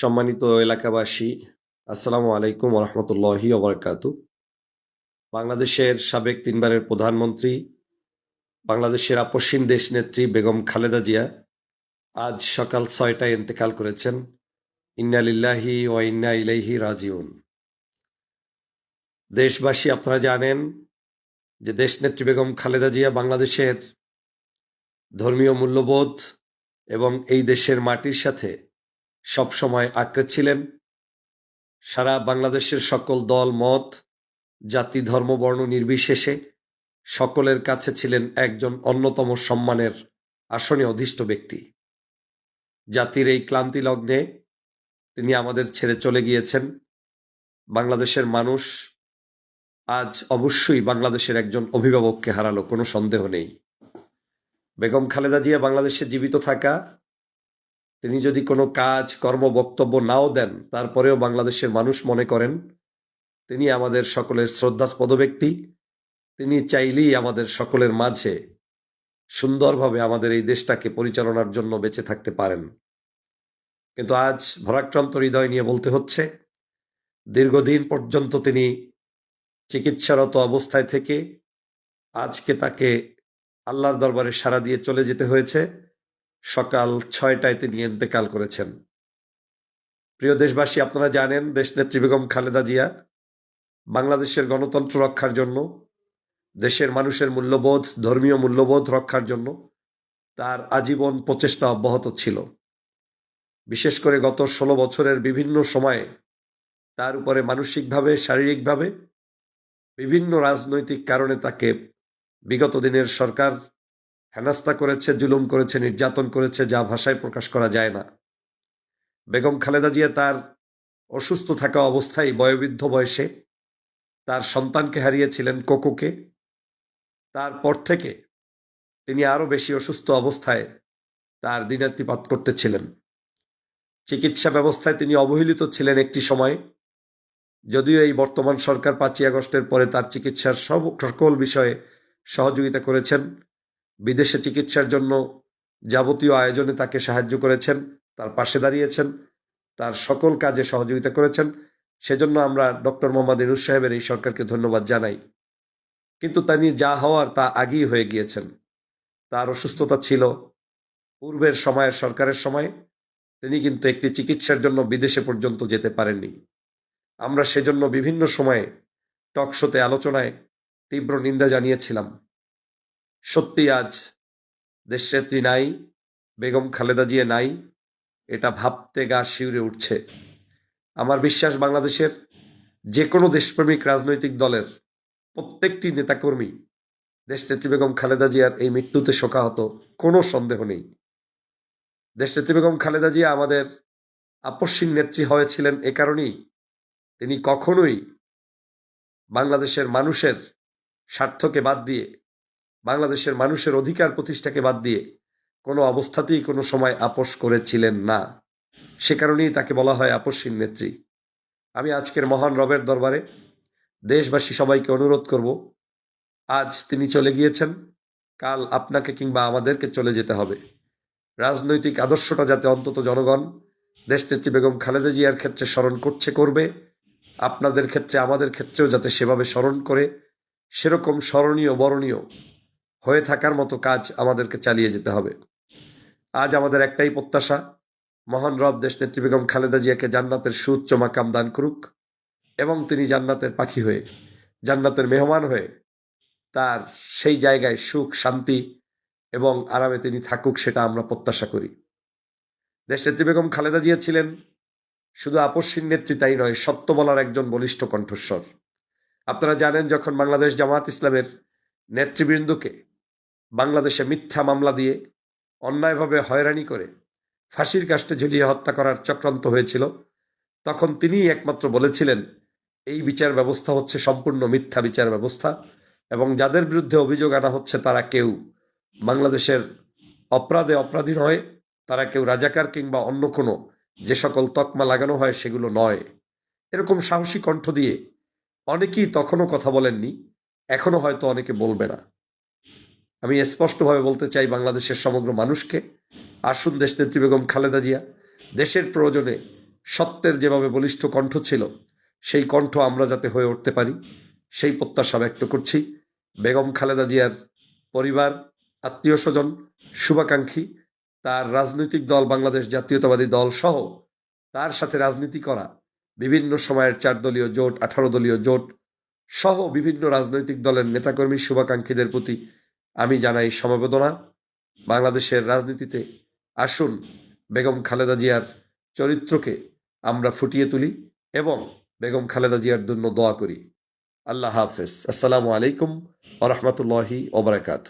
সম্মানিত এলাকাবাসী, আসসালামু আলাইকুম রহমতুল্লাহি ওবরাকাতু। বাংলাদেশের সাবেক তিনবারের প্রধানমন্ত্রী, বাংলাদেশের আপসীন দেশ নেত্রী বেগম খালেদা জিয়া আজ সকাল ছয়টায় ইন্তেকাল করেছেন। ইন্না লিল্লাহি ও ইন্না ইলাইহি রাজিউন। দেশবাসী, আপনারা জানেন যে দেশনেত্রী বেগম খালেদা জিয়া বাংলাদেশের ধর্মীয় মূল্যবোধ এবং এই দেশের মাটির সাথে সবসময় আঁকড়ে ছিলেন। সারা বাংলাদেশের সকল দল, মত, জাতি, ধর্ম, বর্ণ নির্বিশেষে সকলের কাছে ছিলেন একজন অন্যতম সম্মানের আসনে অধিষ্ঠ ব্যক্তি। জাতির এই ক্লান্তি লগ্নে তিনি আমাদের ছেড়ে চলে গিয়েছেন। বাংলাদেশের মানুষ আজ অবশ্যই বাংলাদেশের একজন অভিভাবককে হারালো, কোনো সন্দেহ নেই। বেগম খালেদা জিয়া বাংলাদেশে জীবিত থাকা তিনি যদি কোনো কাজ, কর্ম, বক্তব্য নাও দেন, তারপরেও বাংলাদেশের মানুষ মনে করেন, তিনি আমাদের সকলের শ্রদ্ধাস্পদ ব্যক্তি। তিনি চাইলেই আমাদের সকলের মাঝে সুন্দরভাবে আমাদের এই দেশটাকে পরিচালনার জন্য বেঁচে থাকতে পারেন। কিন্তু আজ ভরাক্রান্ত হৃদয় নিয়ে বলতে হচ্ছে, দীর্ঘদিন পর্যন্ত তিনি চিকিৎসারত অবস্থায় থেকে আজকে তাকে আল্লাহর দরবারে সাড়া দিয়ে চলে যেতে হয়েছে। সকাল ছয়টায় তিনি ইন্তেকাল করেছেন। প্রিয় দেশবাসী, আপনারা জানেন দেশনেত্রী বেগম খালেদা জিয়া বাংলাদেশের গণতন্ত্র রক্ষার জন্য, দেশের মানুষের মূল্যবোধ, ধর্মীয় মূল্যবোধ রক্ষার জন্য তার আজীবন প্রচেষ্টা অব্যাহত ছিল। বিশেষ করে গত ষোলো বছরের বিভিন্ন সময়ে তার উপরে মানসিকভাবে, শারীরিকভাবে বিভিন্ন রাজনৈতিক কারণে তাকে বিগত দিনের সরকার হেনাস্তা করেছে, জুলুম করেছে, নির্যাতন করেছে, যা ভাষায় প্রকাশ করা যায় না। বেগম খালেদা জিয়া তার অসুস্থ থাকা অবস্থায় বয়োবৃদ্ধ বয়সে তার সন্তানকে হারিয়েছিলেন কোকোকে। তারপর থেকে তিনি আরও বেশি অসুস্থ অবস্থায় তার দিনাতিপাত করতেছিলেন। চিকিৎসা ব্যবস্থায় তিনি অবহেলিত ছিলেন একটি সময়। যদিও এই বর্তমান সরকার পাঁচই আগস্টের পরে তার চিকিৎসার সব সকল বিষয়ে সহযোগিতা করেছেন বিদেশে চিকিৎসার জন্য যাবতীয় আয়োজনে তাকে সাহায্য করেছেন, তার পাশে দাঁড়িয়েছেন, তার সকল কাজে সহযোগিতা করেছেন। সেজন্য আমরা ডক্টর মোহাম্মদ ইনুস সাহেবের এই সরকারকে ধন্যবাদ জানাই। কিন্তু তিনি যা হওয়ার তা আগেই হয়ে গিয়েছেন। তার অসুস্থতা ছিল পূর্বের সময়ের সরকারের সময়। তিনি কিন্তু একটি চিকিৎসার জন্য বিদেশে পর্যন্ত যেতে পারেননি। আমরা সেজন্য বিভিন্ন সময়ে টকশোতে আলোচনায় তীব্র নিন্দা জানিয়েছিলাম। সত্যি আজ দেশনেত্রী নাই, বেগম খালেদা জিয়া নাই, এটা ভাবতে গা শিউরে উঠছে। আমার বিশ্বাস বাংলাদেশের যে কোনো দেশপ্রেমিক রাজনৈতিক দলের প্রত্যেকটি নেতাকর্মী দেশনেত্রী বেগম খালেদা জিয়ার এই মৃত্যুতে শোকাহত, কোনো সন্দেহ নেই। দেশনেত্রী বেগম খালেদা জিয়া আমাদের আপসীন নেত্রী হয়েছিলেন এ কারণেই তিনি কখনোই বাংলাদেশের মানুষের স্বার্থকে বাদ দিয়ে বাংলাদেশের মানুষের অধিকার প্রতিষ্ঠাকে বাদ দিয়ে কোনো অবস্থাতেই কোনো সময় আপোষ করেছিলেন না। সে কারণেই তাকে বলা হয় আপসীন নেত্রী। আমি আজকের মহান রবের দরবারে দেশবাসী সবাইকে অনুরোধ করব, আজ তিনি চলে গিয়েছেন, কাল আপনাকে কিংবা আমাদেরকে চলে যেতে হবে। রাজনৈতিক আদর্শটা যাতে অন্তত জনগণ, দেশনেত্রী বেগম খালেদা জিয়ার ক্ষেত্রে স্মরণ করছে, করবে, আপনাদের ক্ষেত্রে, আমাদের ক্ষেত্রেও যাতে সেভাবে স্মরণ করে, সেরকম স্মরণীয়, বরণীয় হয়ে থাকার মতো কাজ আমাদেরকে চালিয়ে যেতে হবে। আজ আমাদের একটাই প্রত্যাশা, মহান রব দেশ নেত্রী বেগম খালেদা জিয়াকে জান্নাতের সুউচ্চ মাকাম দান করুক এবং তিনি জান্নাতের পাখি হয়ে, জান্নাতের মেহমান হয়ে তার সেই জায়গায় সুখ, শান্তি এবং আরামে তিনি থাকুক সেটা আমরা প্রত্যাশা করি। দেশ নেত্রী বেগম খালেদা জিয়া ছিলেন শুধু আপসীন নেত্রী তাই নয়, সত্য বলার একজন বলিষ্ঠ কণ্ঠস্বর। আপনারা জানেন যখন বাংলাদেশ জামাত ইসলামের নেতৃবৃন্দকে বাংলাদেশে মিথ্যা মামলা দিয়ে অন্যায়ভাবে হয়রানি করে ফাঁসির কাষ্টে ঝুলিয়ে হত্যা করার চক্রান্ত হয়েছিল, তখন তিনিই একমাত্র বলেছিলেন, এই বিচার ব্যবস্থা হচ্ছে সম্পূর্ণ মিথ্যা বিচার ব্যবস্থা এবং যাদের বিরুদ্ধে অভিযোগ আনা হচ্ছে তারা কেউ বাংলাদেশের অপরাধে অপরাধী নয়, তারা কেউ রাজাকার কিংবা অন্য কোনো যে সকল তকমা লাগানো হয় সেগুলো নয়। এরকম সাহসী কণ্ঠ দিয়ে অনেকেই তখনও কথা বলেননি, এখনও হয়তো অনেকে বলবে না। আমি স্পষ্টভাবে বলতে চাই বাংলাদেশের সমগ্র মানুষকে। আসুন দেশ নেত্রী বেগম খালেদা জিয়া, দেশের প্রয়োজনে সত্যের যেভাবে বলিষ্ঠ কণ্ঠ ছিল, সেই কণ্ঠ আমরা যাতে হয়ে উঠতে পারি, সেই প্রত্যাশা ব্যক্ত করছি। বেগম খালেদা জিয়ার পরিবার, আত্মীয় স্বজন, শুভাকাঙ্ক্ষী, তার রাজনৈতিক দল, বাংলাদেশ জাতীয়তাবাদী দল সহ তার সাথে রাজনীতি করা, বিভিন্ন সময়ের চার দলীয় জোট, আঠারো দলীয় জোট সহ বিভিন্ন রাজনৈতিক দলের নেতাকর্মী, শুভাকাঙ্ক্ষীদের প্রতি আমি জানাই সমবেদনা। বাংলাদেশের রাজনীতিতে আসুন বেগম খালেদা জিয়ার চরিত্রকে আমরা ফুটিয়ে তুলি এবং বেগম খালেদা জিয়ার জন্য দোয়া করি। আল্লাহ হাফেজ। আসসালামু আলাইকুম ওরহমতুল্লাহি ওবরাকাত